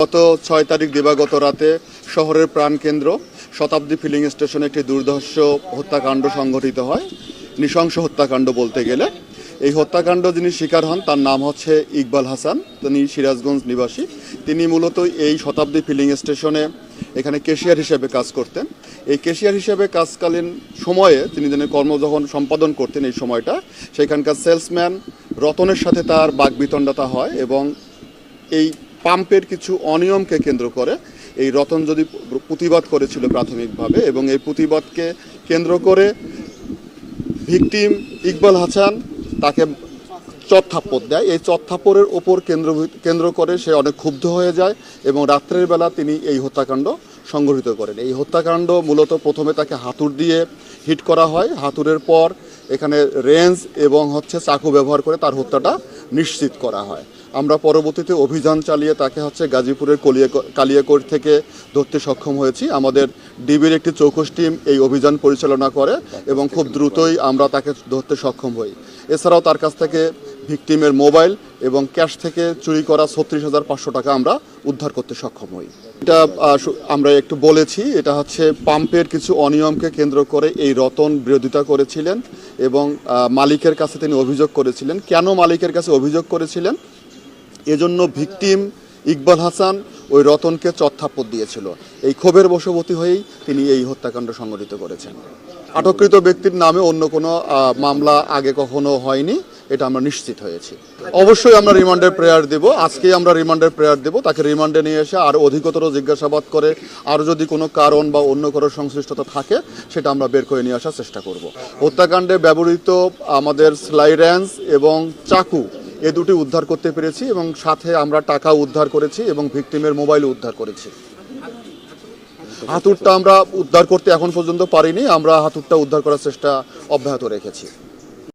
গত ছয় তারিখ দিবাগত রাতে শহরের প্রাণকেন্দ্র শতাব্দী ফিলিং স্টেশনে একটি দুর্ধর্ষ হত্যাকাণ্ড সংঘটিত হয়। নৃশংস হত্যাকাণ্ড বলতে গেলে। এই হত্যাকাণ্ড যিনি শিকার হন, তার নাম হচ্ছে ইকবাল হাসান। তিনি সিরাজগঞ্জ নিবাসী। তিনি মূলত এই শতাব্দী ফিলিং স্টেশনে এখানে কেশিয়ার হিসেবে কাজ করতেন। এই কেশিয়ার হিসেবে কাজকালীন সময়ে তিনি যিনি কর্ম যখন সম্পাদন করতেন এই সময়টা, সেখানকার সেলসম্যান রতনের সাথে তার বাগবিতণ্ডতা হয় এবং এই পাম্পের কিছু অনিয়মকে কেন্দ্র করে এই রতন যদি প্রতিবাদ করেছিল প্রাথমিকভাবে এবং এই প্রতিবাদকে কেন্দ্র করে ভিকটিম ইকবাল হাসান তাকে চত্থাপ্পর দেয়। এই চত্থাপ্পরের ওপর কেন্দ্র কেন্দ্র করে সে অনেক ক্ষুব্ধ হয়ে যায় এবং রাত্রের বেলা তিনি এই হত্যাকাণ্ড সংঘটিত করেন। এই হত্যাকাণ্ড মূলত প্রথমে তাকে হাতুর দিয়ে হিট করা হয়। হাতুরের পর এখানে রেঞ্জ এবং হচ্ছে চাকু ব্যবহার করে তার হত্যাটা নিশ্চিত করা হয়। আমরা পরবর্তীতে অভিযান চালিয়ে তাকে হচ্ছে গাজীপুরের কলিয়া কালিয়াকোট থেকে ধরতে সক্ষম হয়েছি। আমাদের ডিবির একটি চৌকস টিম এই অভিযান পরিচালনা করে এবং খুব দ্রুতই আমরা তাকে ধরতে সক্ষম হই। এছাড়াও তার কাছ থেকে ভিকটিমের মোবাইল এবং ক্যাশ থেকে চুরি করা ছত্রিশ হাজার পাঁচশো টাকা আমরা উদ্ধার করতে সক্ষম হই। এটা আমরা একটু বলেছি, এটা হচ্ছে পাম্পের কিছু অনিয়মকে কেন্দ্র করে এই রতন বিরোধিতা করেছিলেন এবং মালিকের কাছে তিনি অভিযোগ করেছিলেন। কেন মালিকের কাছে অভিযোগ করেছিলেন? এজন্য ভিকটিম ইকবাল হাসান ওই রতনকে চত্থাপ্পর দিয়েছিল। এই ক্ষোভের বশবর্তী হয়েই তিনি এই হত্যাকাণ্ড সংঘটিত করেছেন। আটককৃত ব্যক্তির নামে অন্য কোনো মামলা আগে কখনো হয়নি, এটা আমরা নিশ্চিত হয়েছি। অবশ্যই আমরা রিমান্ডের প্রেয়ার দেব আজকেই আমরা রিমান্ডের প্রেয়ার দেব, তাকে রিমান্ডে নিয়ে এসে আর অধিকতর জিজ্ঞাসাবাদ করে আর যদি কোনো কারণ বা অন্য কোনো সংশ্লিষ্টতা থাকে, সেটা আমরা বের করে নিয়ে আসার চেষ্টা করব। হত্যাকাণ্ডে ব্যবহৃত আমাদের স্লাইড্যান্স এবং চাকু এ দুটি উদ্ধার করতে পেরেছি এবং সাথে আমরা টাকা উদ্ধার করেছি এবং ভিকটিমের মোবাইল উদ্ধার করেছি। হাতুরটা আমরা উদ্ধার করতে এখন পর্যন্ত পারিনি, আমরা হাতুরটা উদ্ধার করার চেষ্টা অব্যাহত রেখেছি।